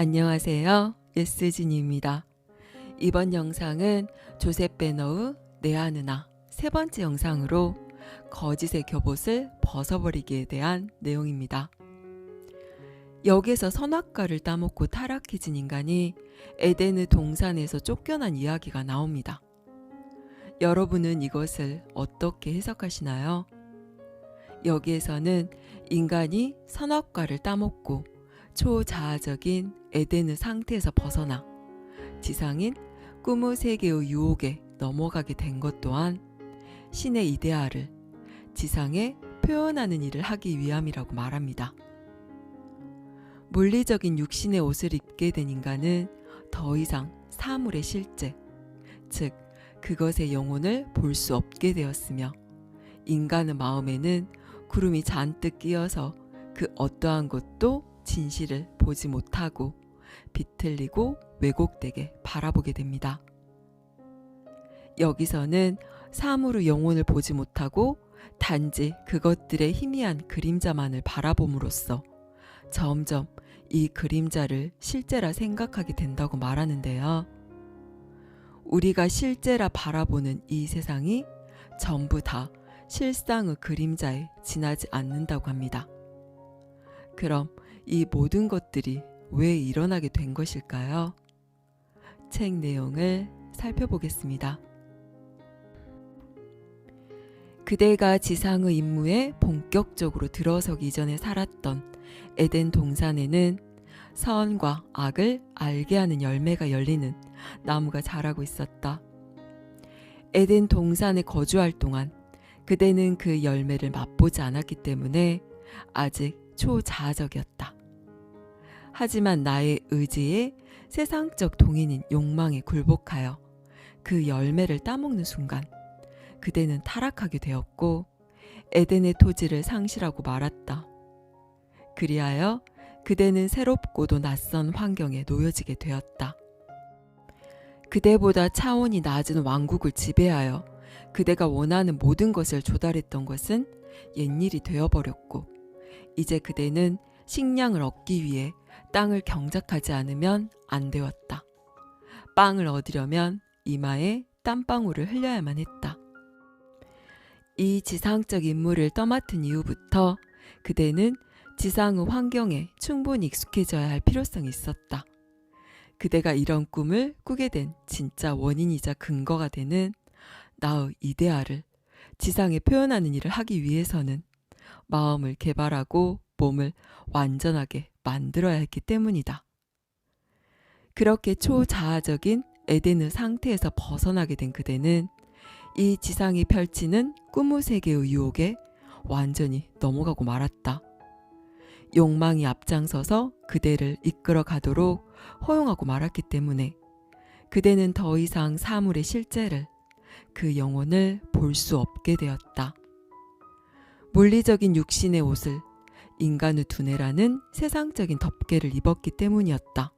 안녕하세요. 예스진입니다. 이번 영상은 조셉 베너의 내 아느나 세 번째 영상으로 거짓의 겹옷을 벗어버리기에 대한 내용입니다. 여기서 선악과를 따먹고 타락해진 인간이 에덴의 동산에서 쫓겨난 이야기가 나옵니다. 여러분은 이것을 어떻게 해석하시나요? 여기에서는 인간이 선악과를 따먹고 초자아적인 에덴의 상태에서 벗어나 지상인 꿈의 세계의 유혹에 넘어가게 된 것 또한 신의 이데아를 지상에 표현하는 일을 하기 위함이라고 말합니다. 물리적인 육신의 옷을 입게 된 인간은 더 이상 사물의 실제, 즉 그것의 영혼을 볼 수 없게 되었으며 인간의 마음에는 구름이 잔뜩 끼어서 그 어떠한 것도 진실을 보지 못하고 비틀리고 왜곡되게 바라보게 됩니다. 여기서는 사물의 영혼을 보지 못하고 단지 그것들의 희미한 그림자만을 바라봄으로써 점점 이 그림자를 실제라 생각하게 된다고 말하는데요. 우리가 실제라 바라보는 이 세상이 전부 다 실상의 그림자에 지나지 않는다고 합니다. 그럼 이 모든 것들이 왜 일어나게 된 것일까요? 책 내용을 살펴보겠습니다. 그대가 지상의 임무에 본격적으로 들어서기 이전에 살았던 에덴 동산에는 선과 악을 알게 하는 열매가 열리는 나무가 자라고 있었다. 에덴 동산에 거주할 동안 그대는 그 열매를 맛보지 않았기 때문에 아직 초자아적이었다. 하지만 나의 의지에 세상적 동인인 욕망에 굴복하여 그 열매를 따먹는 순간 그대는 타락하게 되었고 에덴의 토지를 상실하고 말았다. 그리하여 그대는 새롭고도 낯선 환경에 놓여지게 되었다. 그대보다 차원이 낮은 왕국을 지배하여 그대가 원하는 모든 것을 조달했던 것은 옛일이 되어버렸고 이제 그대는 식량을 얻기 위해 땅을 경작하지 않으면 안 되었다. 빵을 얻으려면 이마에 땀방울을 흘려야만 했다. 이 지상적 임무를 떠맡은 이후부터 그대는 지상의 환경에 충분히 익숙해져야 할 필요성이 있었다. 그대가 이런 꿈을 꾸게 된 진짜 원인이자 근거가 되는 나의 이데아를 지상에 표현하는 일을 하기 위해서는 마음을 개발하고 몸을 완전하게 만들어야 했기 때문이다. 그렇게 초자아적인 에덴의 상태에서 벗어나게 된 그대는 이 지상이 펼치는 꿈의 세계의 유혹에 완전히 넘어가고 말았다. 욕망이 앞장서서 그대를 이끌어 가도록 허용하고 말았기 때문에 그대는 더 이상 사물의 실제를 그 영혼을 볼 수 없게 되었다. 물리적인 육신의 옷을 인간의 두뇌라는 세상적인 덮개를 입었기 때문이었다.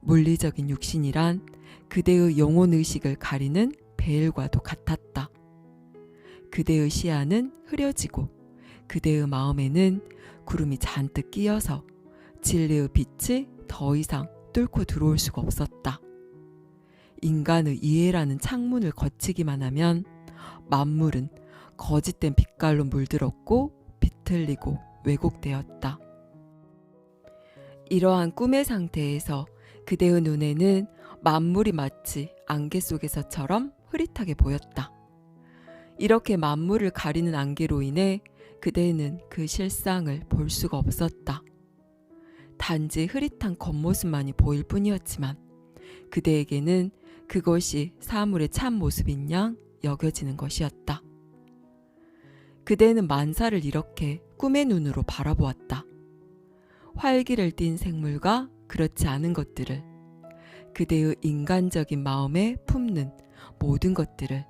물리적인 육신이란 그대의 영혼 의식을 가리는 베일과도 같았다. 그대의 시야는 흐려지고 그대의 마음에는 구름이 잔뜩 끼어서 진리의 빛이 더 이상 뚫고 들어올 수가 없었다. 인간의 이해라는 창문을 거치기만 하면 만물은 거짓된 빛깔로 물들었고 비틀리고 왜곡되었다. 이러한 꿈의 상태에서 그대의 눈에는 만물이 마치 안개 속에서처럼 흐릿하게 보였다. 이렇게 만물을 가리는 안개로 인해 그대는 그 실상을 볼 수가 없었다. 단지 흐릿한 겉모습만이 보일 뿐이었지만 그대에게는 그것이 사물의 참 모습인 양 여겨지는 것이었다. 그대는 만사를 이렇게 꿈의 눈으로 바라보았다. 활기를 띤 생물과 그렇지 않은 것들을 그대의 인간적인 마음에 품는 모든 것들을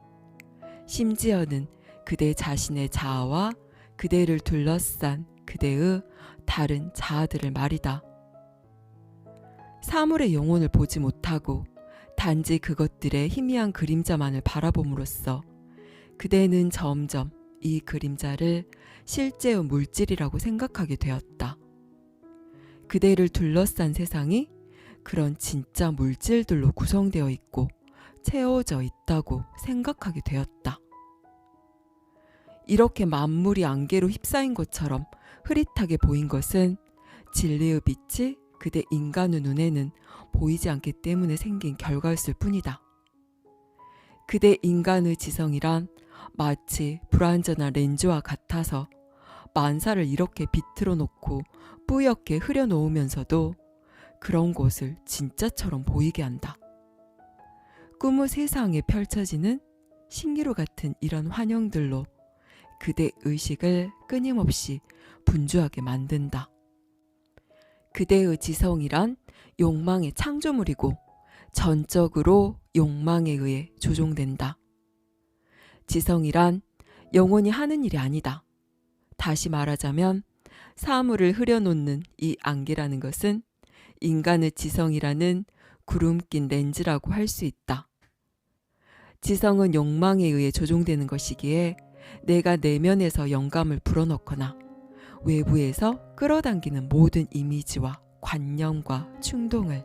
심지어는 그대 자신의 자아와 그대를 둘러싼 그대의 다른 자아들을 말이다. 사물의 영혼을 보지 못하고 단지 그것들의 희미한 그림자만을 바라봄으로써 그대는 점점 이 그림자를 실제의 물질이라고 생각하게 되었다. 그대를 둘러싼 세상이 그런 진짜 물질들로 구성되어 있고 채워져 있다고 생각하게 되었다. 이렇게 만물이 안개로 휩싸인 것처럼 흐릿하게 보인 것은 진리의 빛이 그대 인간의 눈에는 보이지 않기 때문에 생긴 결과였을 뿐이다. 그대 인간의 지성이란 마치 불완전한 렌즈와 같아서 만사를 이렇게 비틀어 놓고 뿌옇게 흐려 놓으면서도 그런 곳을 진짜처럼 보이게 한다. 꿈의 세상에 펼쳐지는 신기루 같은 이런 환영들로 그대 의식을 끊임없이 분주하게 만든다. 그대의 지성이란 욕망의 창조물이고 전적으로 욕망에 의해 조종된다. 지성이란 영원히 하는 일이 아니다. 다시 말하자면 사물을 흐려놓는 이 안개라는 것은 인간의 지성이라는 구름 낀 렌즈라고 할 수 있다. 지성은 욕망에 의해 조종되는 것이기에 내가 내면에서 영감을 불어넣거나 외부에서 끌어당기는 모든 이미지와 관념과 충동을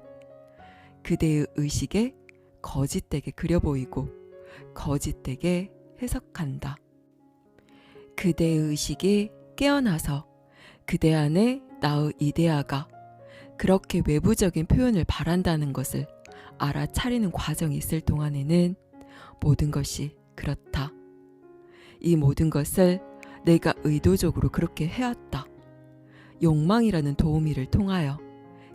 그대의 의식에 거짓되게 그려 보이고 거짓되게 해석한다. 그대의 의식이 깨어나서 그대 안에 나의 이데아가 그렇게 외부적인 표현을 바란다는 것을 알아차리는 과정이 있을 동안에는 모든 것이 그렇다. 이 모든 것을 내가 의도적으로 그렇게 해왔다. 욕망이라는 도우미를 통하여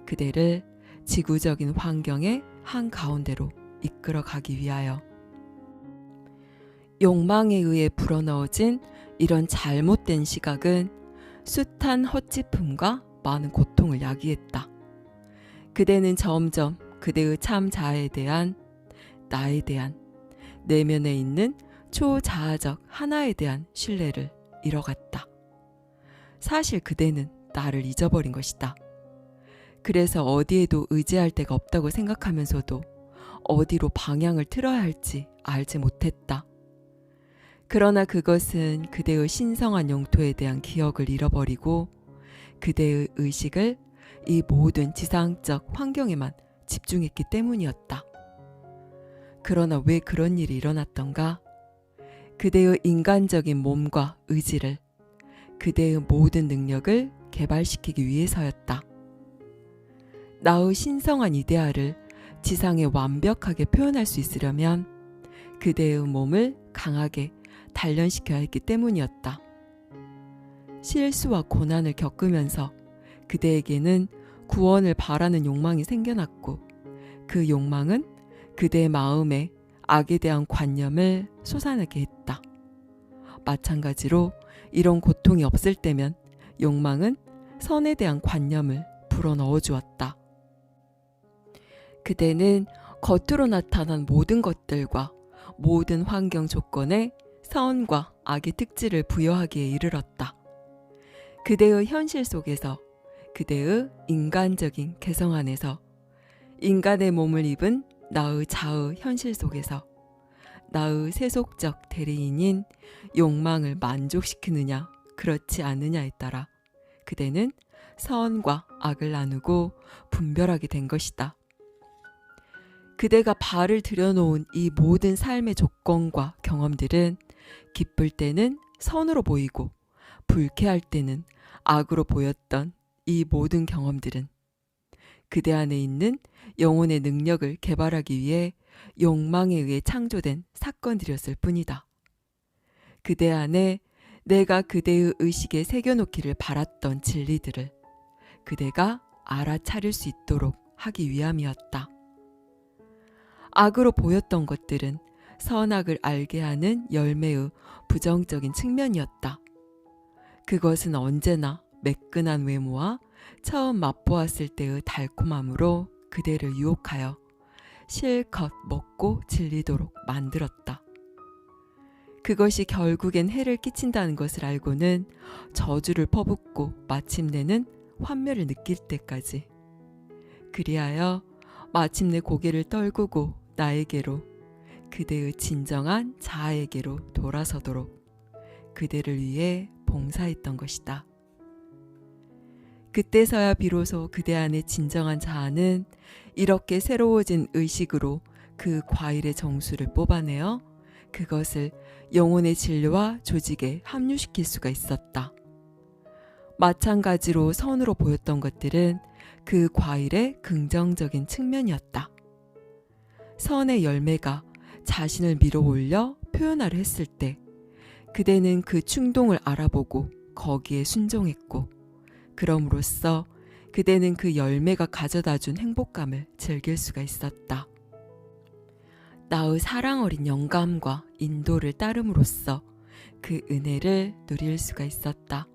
그대를 지구적인 환경의 한 가운데로 이끌어 가기 위하여 욕망에 의해 불어넣어진 이런 잘못된 시각은 숱한 헛짚음과 많은 고통을 야기했다. 그대는 점점 그대의 참 자아에 대한 나에 대한 내면에 있는 초자아적 하나에 대한 신뢰를 잃어갔다. 사실 그대는 나를 잊어버린 것이다. 그래서 어디에도 의지할 데가 없다고 생각하면서도 어디로 방향을 틀어야 할지 알지 못했다. 그러나 그것은 그대의 신성한 영토에 대한 기억을 잃어버리고 그대의 의식을 이 모든 지상적 환경에만 집중했기 때문이었다. 그러나 왜 그런 일이 일어났던가? 그대의 인간적인 몸과 의지를 그대의 모든 능력을 개발시키기 위해서였다. 나의 신성한 이데아를 지상에 완벽하게 표현할 수 있으려면 그대의 몸을 강하게 단련시켜야 했기 때문이었다. 실수와 고난을 겪으면서 그대에게는 구원을 바라는 욕망이 생겨났고 그 욕망은 그대의 마음에 악에 대한 관념을 솟아내게 했다. 마찬가지로 이런 고통이 없을 때면 욕망은 선에 대한 관념을 불어넣어 주었다. 그대는 겉으로 나타난 모든 것들과 모든 환경 조건에 선과 악의 특질을 부여하기에 이르렀다. 그대의 현실 속에서 그대의 인간적인 개성 안에서 인간의 몸을 입은 나의 자의 현실 속에서 나의 세속적 대리인인 욕망을 만족시키느냐 그렇지 않느냐에 따라 그대는 선과 악을 나누고 분별하게 된 것이다. 그대가 발을 들여놓은 이 모든 삶의 조건과 경험들은 기쁠 때는 선으로 보이고 불쾌할 때는 악으로 보였던 이 모든 경험들은 그대 안에 있는 영혼의 능력을 개발하기 위해 욕망에 의해 창조된 사건들이었을 뿐이다. 그대 안에 내가 그대의 의식에 새겨놓기를 바랐던 진리들을 그대가 알아차릴 수 있도록 하기 위함이었다. 악으로 보였던 것들은 선악을 알게 하는 열매의 부정적인 측면이었다. 그것은 언제나 매끈한 외모와 처음 맛보았을 때의 달콤함으로 그대를 유혹하여 실컷 먹고 질리도록 만들었다. 그것이 결국엔 해를 끼친다는 것을 알고는 저주를 퍼붓고 마침내는 환멸을 느낄 때까지. 그리하여 마침내 고개를 떨구고 나에게로 그대의 진정한 자아에게로 돌아서도록 그대를 위해 봉사했던 것이다. 그때서야 비로소 그대 안의 진정한 자아는 이렇게 새로워진 의식으로 그 과일의 정수를 뽑아내어 그것을 영혼의 진료와 조직에 합류시킬 수가 있었다. 마찬가지로 선으로 보였던 것들은 그 과일의 긍정적인 측면이었다. 선의 열매가 자신을 밀어 올려 표현하려 했을 때 그대는 그 충동을 알아보고 거기에 순종했고 그럼으로써 그대는 그 열매가 가져다 준 행복감을 즐길 수가 있었다. 나의 사랑 어린 영감과 인도를 따름으로써 그 은혜를 누릴 수가 있었다.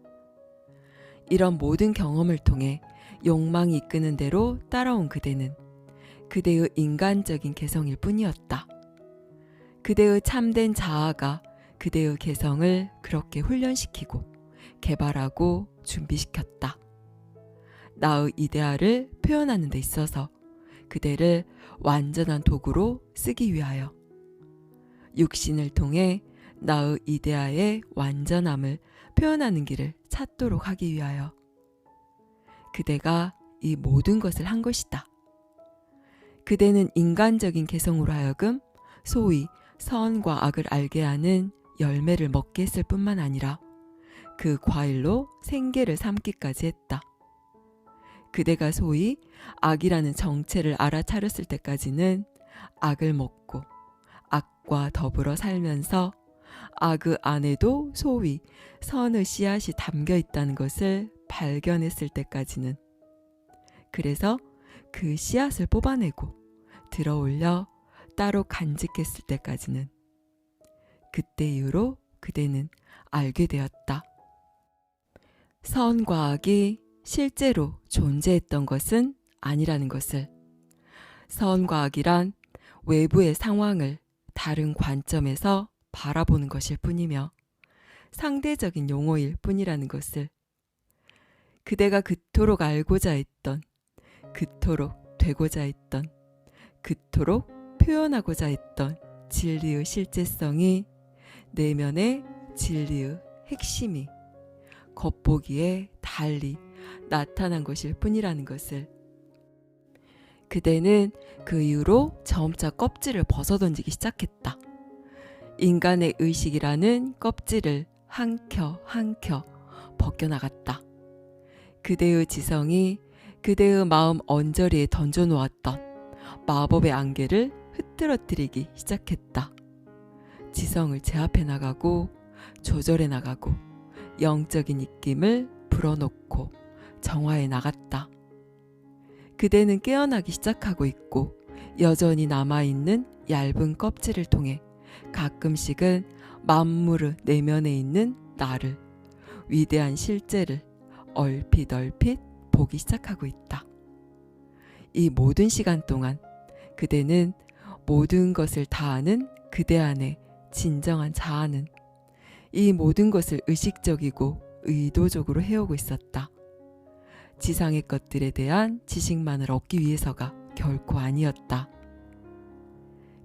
이런 모든 경험을 통해 욕망이 이끄는 대로 따라온 그대는 그대의 인간적인 개성일 뿐이었다. 그대의 참된 자아가 그대의 개성을 그렇게 훈련시키고 개발하고 준비시켰다. 나의 이데아를 표현하는 데 있어서 그대를 완전한 도구로 쓰기 위하여 육신을 통해 나의 이데아의 완전함을 표현하는 길을 찾도록 하기 위하여 그대가 이 모든 것을 한 것이다. 그대는 인간적인 개성으로 하여금 소위 선과 악을 알게 하는 열매를 먹게 했을 뿐만 아니라 그 과일로 생계를 삼기까지 했다. 그대가 소위 악이라는 정체를 알아차렸을 때까지는 악을 먹고 악과 더불어 살면서 악의 안에도 소위 선의 씨앗이 담겨 있다는 것을 발견했을 때까지는 그래서 그 씨앗을 뽑아내고 들어 올려 따로 간직했을 때까지는. 그때 이후로 그대는 알게 되었다. 선과 악이 실제로 존재했던 것은 아니라는 것을. 선과 악이란 외부의 상황을 다른 관점에서 바라보는 것일 뿐이며 상대적인 용어일 뿐이라는 것을. 그대가 그토록 알고자 했던 그토록 되고자 했던 그토록 표현하고자 했던 진리의 실제성이 내면의 진리의 핵심이 겉보기에 달리 나타난 것일 뿐이라는 것을 그대는 그 이후로 점차 껍질을 벗어던지기 시작했다. 인간의 의식이라는 껍질을 한 켜 한 켜 벗겨나갔다. 그대의 지성이 그대의 마음 언저리에 던져놓았던 마법의 안개를 흐트러뜨리기 시작했다. 지성을 제압해 나가고 조절해 나가고 영적인 입김을 불어넣고 정화해 나갔다. 그대는 깨어나기 시작하고 있고 여전히 남아있는 얇은 껍질을 통해 가끔씩은 만물의 내면에 있는 나를 위대한 실제를 얼핏 얼핏 보기 시작하고 있다. 이 모든 시간 동안 그대는 모든 것을 다 아는 그대 안에 진정한 자아는 이 모든 것을 의식적이고 의도적으로 해오고 있었다. 지상의 것들에 대한 지식만을 얻기 위해서가 결코 아니었다.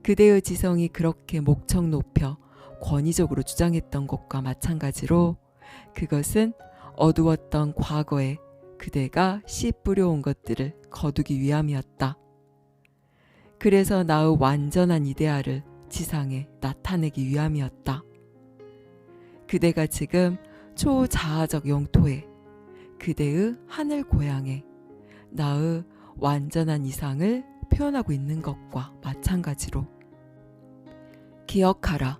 그대의 지성이 그렇게 목청 높여 권위적으로 주장했던 것과 마찬가지로 그것은 어두웠던 과거에 그대가 씨 뿌려온 것들을 거두기 위함이었다. 그래서 나의 완전한 이데아를 지상에 나타내기 위함이었다. 그대가 지금 초자아적 영토에 그대의 하늘 고향에 나의 완전한 이상을 표현하고 있는 것과 마찬가지로 기억하라.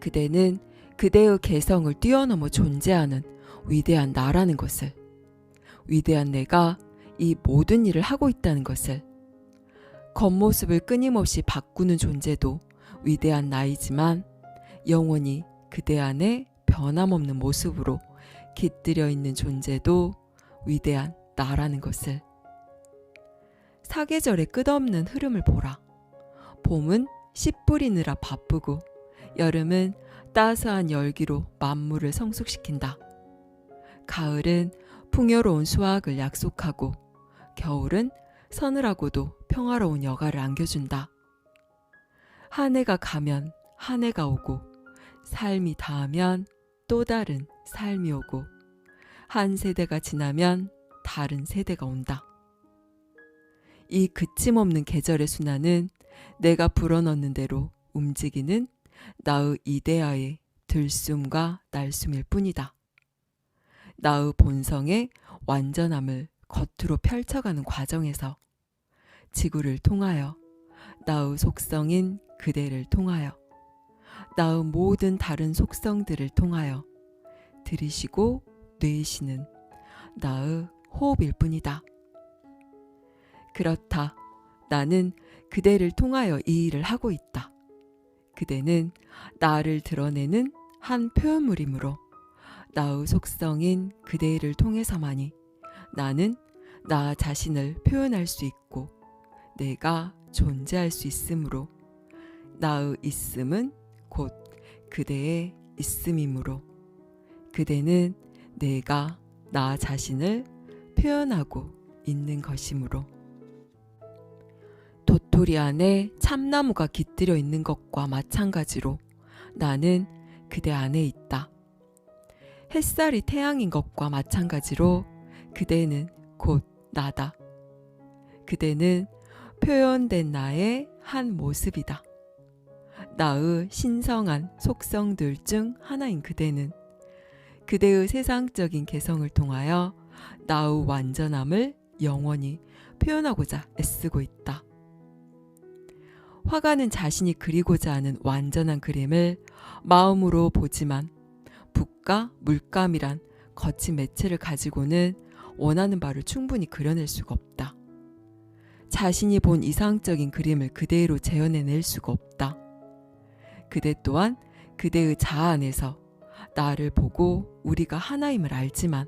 그대는 그대의 개성을 뛰어넘어 존재하는 위대한 나라는 것을 위대한 내가 이 모든 일을 하고 있다는 것을 겉모습을 끊임없이 바꾸는 존재도 위대한 나이지만 영원히 그대 안에 변함없는 모습으로 깃들여 있는 존재도 위대한 나라는 것을 사계절의 끝없는 흐름을 보라. 봄은 씨 뿌리느라 바쁘고 여름은 따스한 열기로 만물을 성숙시킨다. 가을은 풍요로운 수확을 약속하고 겨울은 서늘하고도 평화로운 여가를 안겨준다. 한 해가 가면 한 해가 오고 삶이 닿으면 또 다른 삶이 오고 한 세대가 지나면 다른 세대가 온다. 이 그침없는 계절의 순환은 내가 불어넣는 대로 움직이는 나의 이데아의 들숨과 날숨일 뿐이다. 나의 본성의 완전함을 겉으로 펼쳐가는 과정에서 지구를 통하여 나의 속성인 그대를 통하여 나의 모든 다른 속성들을 통하여 들이쉬고 내쉬는 나의 호흡일 뿐이다. 그렇다. 나는 그대를 통하여 이 일을 하고 있다. 그대는 나를 드러내는 한 표현물이므로 나의 속성인 그대를 통해서만이 나는 나 자신을 표현할 수 있고 내가 존재할 수 있으므로 나의 있음은 곧 그대의 있음이므로 그대는 내가 나 자신을 표현하고 있는 것이므로 도토리 안에 참나무가 깃들여 있는 것과 마찬가지로 나는 그대 안에 있다. 햇살이 태양인 것과 마찬가지로 그대는 곧 나다. 그대는 표현된 나의 한 모습이다. 나의 신성한 속성들 중 하나인 그대는 그대의 세상적인 개성을 통하여 나의 완전함을 영원히 표현하고자 애쓰고 있다. 화가는 자신이 그리고자 하는 완전한 그림을 마음으로 보지만 붓과 물감이란 거친 매체를 가지고는 원하는 바를 충분히 그려낼 수가 없다. 자신이 본 이상적인 그림을 그대로 재현해낼 수가 없다. 그대 또한 그대의 자아 안에서 나를 보고 우리가 하나임을 알지만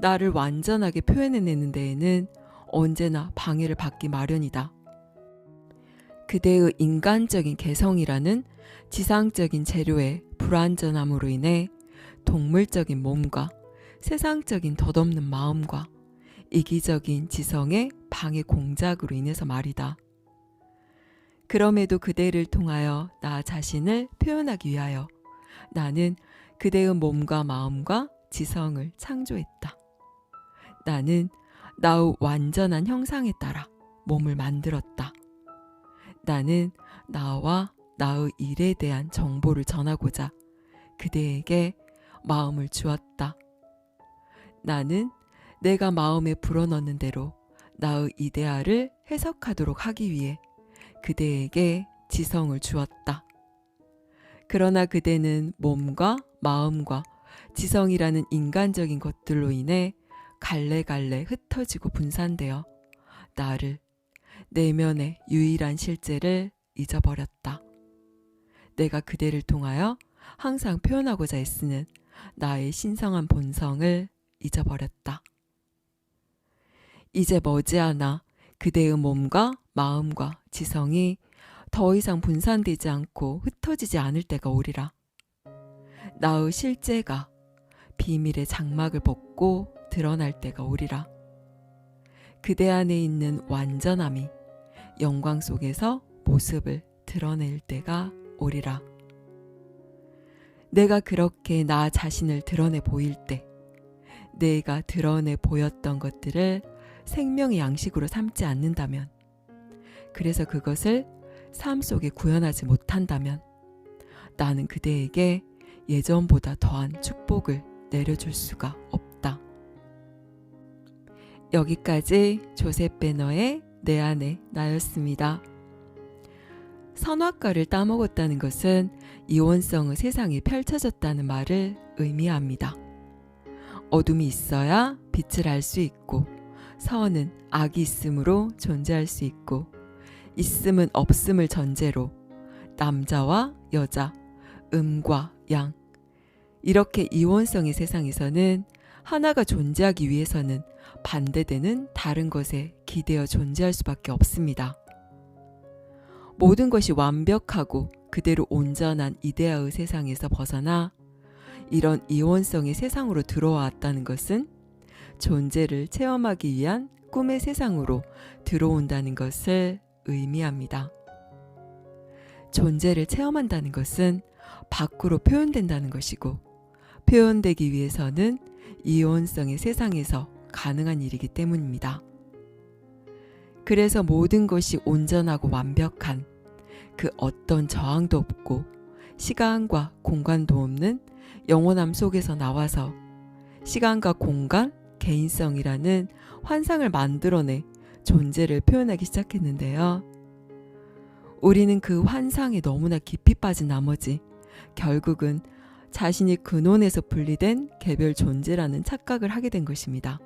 나를 완전하게 표현해내는 데에는 언제나 방해를 받기 마련이다. 그대의 인간적인 개성이라는 지상적인 재료의 불완전함으로 인해 동물적인 몸과 세상적인 덧없는 마음과 이기적인 지성의 방해 공작으로 인해서 말이다. 그럼에도 그대를 통하여 나 자신을 표현하기 위하여 나는 그대의 몸과 마음과 지성을 창조했다. 나는 나의 완전한 형상에 따라 몸을 만들었다. 나는 나와 나의 일에 대한 정보를 전하고자 그대에게 마음을 주었다. 나는 내가 마음에 불어넣는 대로 나의 이데아를 해석하도록 하기 위해 그대에게 지성을 주었다. 그러나 그대는 몸과 마음과 지성이라는 인간적인 것들로 인해 갈래갈래 흩어지고 분산되어 나를 내면의 유일한 실제를 잊어버렸다. 내가 그대를 통하여 항상 표현하고자 애쓰는 나의 신성한 본성을 잊어버렸다. 이제 머지않아 그대의 몸과 마음과 지성이 더 이상 분산되지 않고 흩어지지 않을 때가 오리라. 나의 실제가 비밀의 장막을 벗고 드러날 때가 오리라. 그대 안에 있는 완전함이 영광 속에서 모습을 드러낼 때가 오리라. 내가 그렇게 나 자신을 드러내 보일 때, 내가 드러내 보였던 것들을 생명의 양식으로 삼지 않는다면, 그래서 그것을 삶 속에 구현하지 못한다면, 나는 그대에게 예전보다 더한 축복을 내려줄 수가 없다. 여기까지 조셉 배너의 내 안에 나였습니다. 선악과를 따먹었다는 것은 이원성의 세상이 펼쳐졌다는 말을 의미합니다. 어둠이 있어야 빛을 알 수 있고, 선은 악이 있으므로 존재할 수 있고, 있음은 없음을 전제로 남자와 여자, 음과 양, 이렇게 이원성의 세상에서는 하나가 존재하기 위해서는 반대되는 다른 것에 기대어 존재할 수밖에 없습니다. 모든 것이 완벽하고 그대로 온전한 이데아의 세상에서 벗어나 이런 이원성의 세상으로 들어왔다는 것은 존재를 체험하기 위한 꿈의 세상으로 들어온다는 것을 의미합니다. 존재를 체험한다는 것은 밖으로 표현된다는 것이고 표현되기 위해서는 이온성의 세상에서 가능한 일이기 때문입니다. 그래서 모든 것이 온전하고 완벽한 그 어떤 저항도 없고 시간과 공간도 없는 영원함 속에서 나와서 시간과 공간, 개인성이라는 환상을 만들어내 존재를 표현하기 시작했는데요. 우리는 그 환상에 너무나 깊이 빠진 나머지 결국은 자신이 근원에서 분리된 개별 존재라는 착각을 하게 된 것입니다.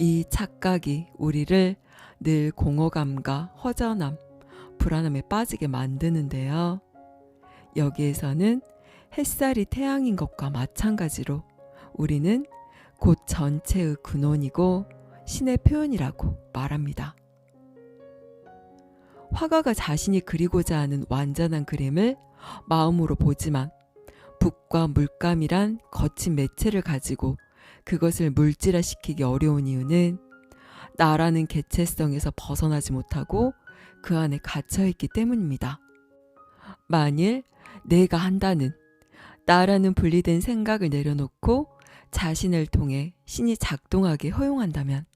이 착각이 우리를 늘 공허감과 허전함, 불안함에 빠지게 만드는데요. 여기에서는 햇살이 태양인 것과 마찬가지로 우리는 곧 전체의 근원이고 신의 표현이라고 말합니다. 화가가 자신이 그리고자 하는 완전한 그림을 마음으로 보지만 붓과 물감이란 거친 매체를 가지고 그것을 물질화 시키기 어려운 이유는 나라는 개체성에서 벗어나지 못하고 그 안에 갇혀있기 때문입니다. 만일 내가 한다는 나라는 분리된 생각을 내려놓고 자신을 통해 신이 작동하게 허용한다면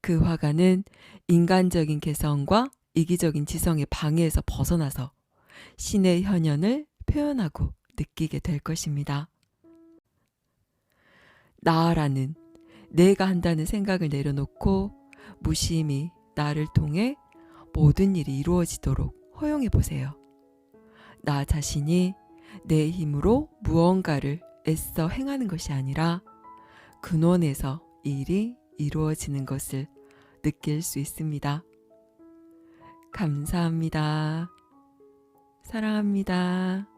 그 화가는 인간적인 개성과 이기적인 지성의 방해에서 벗어나서 신의 현현을 표현하고 느끼게 될 것입니다. 나라는 내가 한다는 생각을 내려놓고 무심히 나를 통해 모든 일이 이루어지도록 허용해 보세요. 나 자신이 내 힘으로 무언가를 애써 행하는 것이 아니라 근원에서 일이 이루어지는 것을 느낄 수 있습니다. 감사합니다. 사랑합니다.